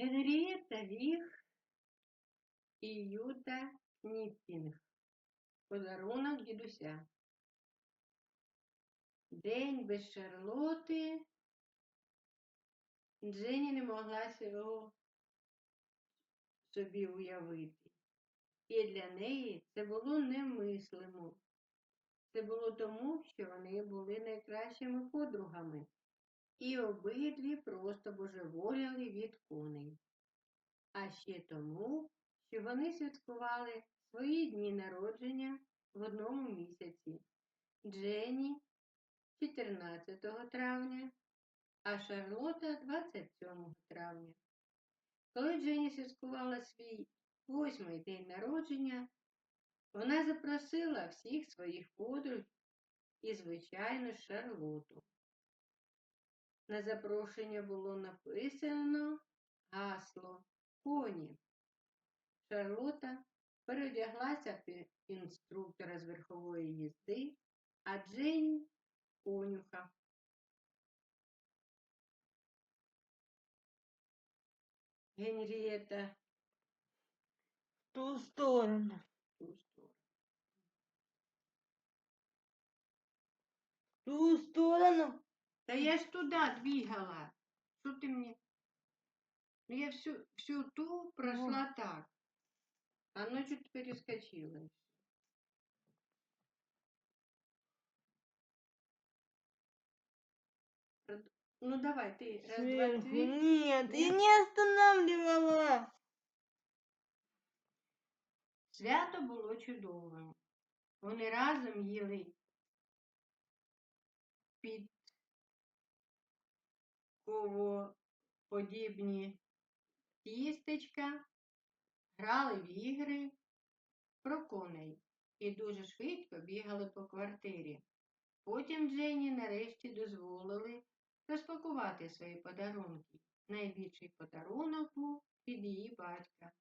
Генрієта Віх і Юта Кніппінг. Подарунок дідуся. День без Шарлоти. Дженні не могла цього собі уявити. І для неї це було немислимо. Це було тому, що вони були найкращими подругами, і обидві просто божеволіли від коней. А ще тому, що вони святкували свої дні народження в одному місяці. Дженні 14 травня, а Шарлота 27 травня. Коли Дженні святкувала свій восьмий день народження, вона запросила всіх своїх подруг і, звичайно, Шарлоту. На запрошення було написано гасло коні. Шарлота переодяглася під інструктора з верхової їзди, а Дженні конюха. Генрієта В ту сторону. ту сторону. В ту сторону. Да я ж туда двигала. Что ты мне... Ну, я всю, всю ту прошла вот. так. А Оно что-то перескочило. Ну давай, ты раз, два, три. Нет, я не останавливала. Свято было чудове. Вони разом їли під підковоподібні тістечка, грали в ігри про коней і дуже швидко бігали по квартирі. Потім Дженні нарешті дозволили розпакувати свої подарунки. Найбільший подарунок був від її батька.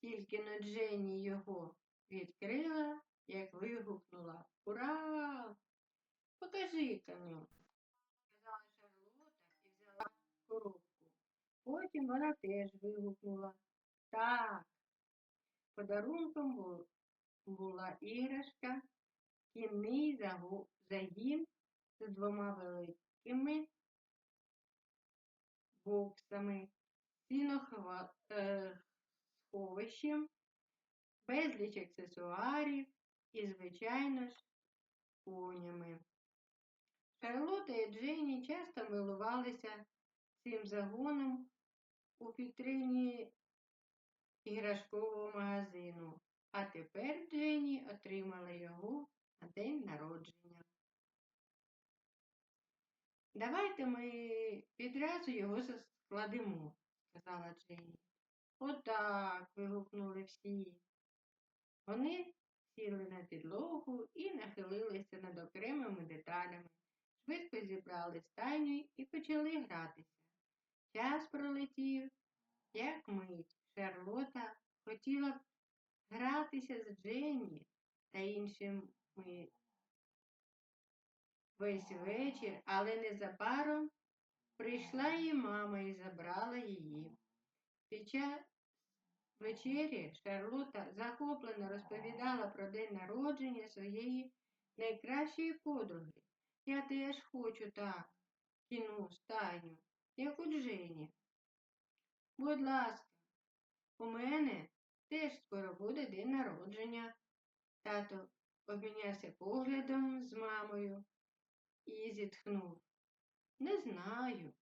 Тільки но Дженні його відкрила, як вигукнула Ура! Покажи коню, сказала Шарлота і взяла коробку. Потім вона теж вигукнула Так. Подарунком була іграшка, кінний загін з двома великими боксами, сінохва- е, безліч аксесуарів і, звичайно ж, конями. Шарлота і Дженні часто милувалися цим загоном у вітрині іграшкового магазину, а тепер Дженні отримала його на день народження. Давайте ми відразу його складемо, сказала Дженні. Отак. вигукнули всі. Вони сіли на підлогу і нахилилися над окремими деталями, швидко зібрали стайню і почали гратися. Час пролетів, як мить. Шарлота хотіла б гратися з Дженні та іншими весь вечір, але незабаром прийшла її мама і забрала її. Під час вечері Шарлота захоплено розповідала про день народження своєї найкращої подруги. Я теж хочу так, кіну стайню, як у Джені. Будь ласка, у мене теж скоро буде день народження. Тато обмінявся поглядом з мамою і зітхнув. Не знаю.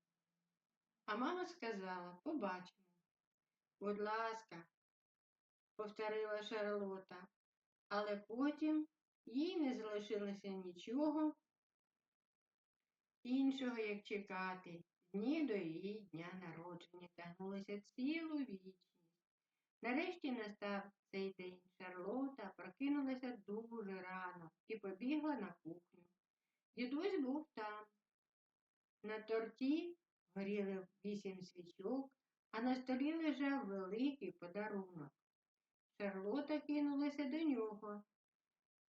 А мама сказала, побачимо. Будь ласка, повторила Шарлота, але потім їй не залишилося нічого іншого, як чекати. Дні до її дня народження тягнулися цілу вічність. Нарешті настав цей день. Шарлота прокинулася дуже рано і побігла на кухню. Дідусь був там. На торті горіли вісім свічок, а на столі лежав великий подарунок. Шарлота кинулася до нього.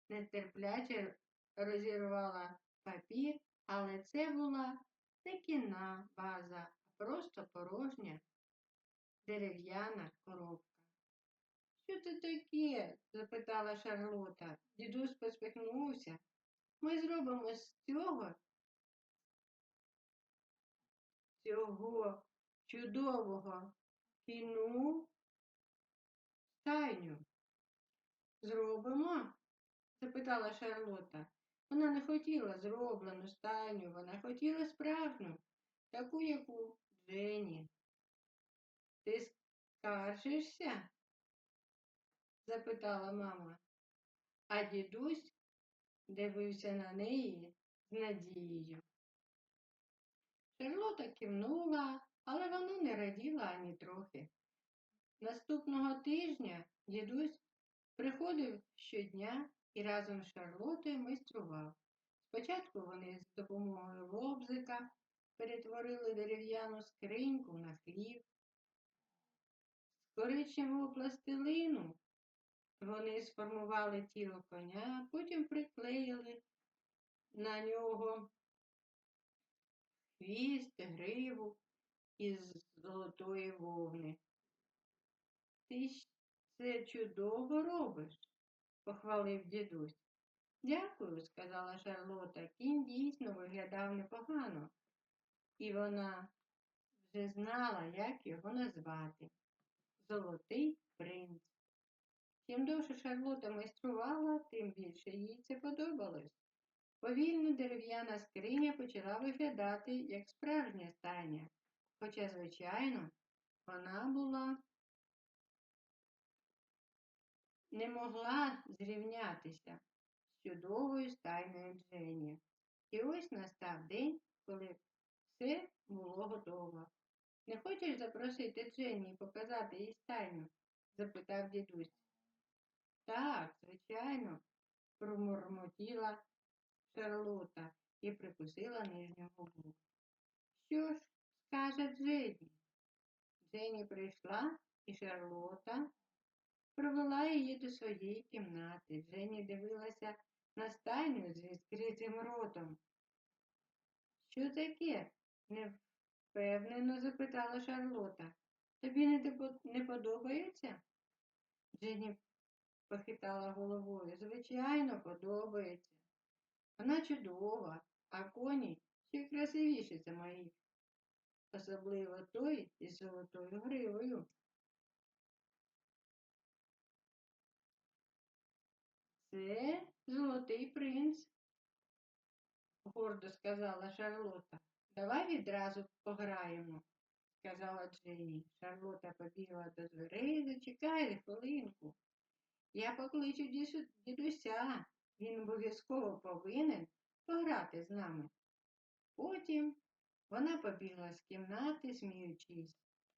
Нетерпляче розірвала папір, але це була не кінна ваза, а просто порожня дерев'яна коробка. Що це таке? запитала Шарлота. Дідусь посміхнувся. Ми зробимо з цього цього чудового кіну стайню. Зробимо? запитала Шарлота. Вона не хотіла зроблену стайню, вона хотіла справжню, таку, як у Джені. Ти скаржишся? запитала мама, а дідусь дивився на неї з надією. Шарлота кивнула, але вона не раділа ані трохи. Наступного тижня дідусь приходив щодня і разом з Шарлотою майстрував. Спочатку вони з допомогою лобзика перетворили дерев'яну скриньку на хліб. З коричневого пластилину вони сформували тіло коня, потім приклеїли на нього хвіст, гриву із золотої вовни. Ти це чудово робиш, похвалив дідусь. Дякую, сказала Шарлота. Кінь дійсно виглядав непогано, і вона вже знала, як його назвати. Золотий принц. Чим довше Шарлота майструвала, тим більше їй це подобалось. Повільно дерев'яна скриня почала виглядати як справжня стайня, хоча, звичайно, вона була не могла зрівнятися з чудовою стайною Джені. І ось настав день, коли все було готово. Не хочеш запросити Дженні і показати їй стайню? запитав дідусь. Так, звичайно, промурмотіла Шарлота і прикусила нижню губу. Що ж скаже Дженні? Дженні прийшла, і Шарлота провела її до своєї кімнати. Дженні дивилася на стайню з відкритим ротом. Що таке? невпевнено запитала Шарлота. Тобі не, подобається? Дженні похитала головою. Звичайно, подобається. Вона чудова, а коні ще красивіші за моїх. Особливо той із золотою гривою. Це золотий принц, гордо сказала Шарлота. Давай відразу пограємо, сказала Дженні. Шарлота побігла до дверей, зачекай хвилинку. Я покличу дідуся, він обов'язково повинен пограти з нами. Потім вона побігла з кімнати, сміючись.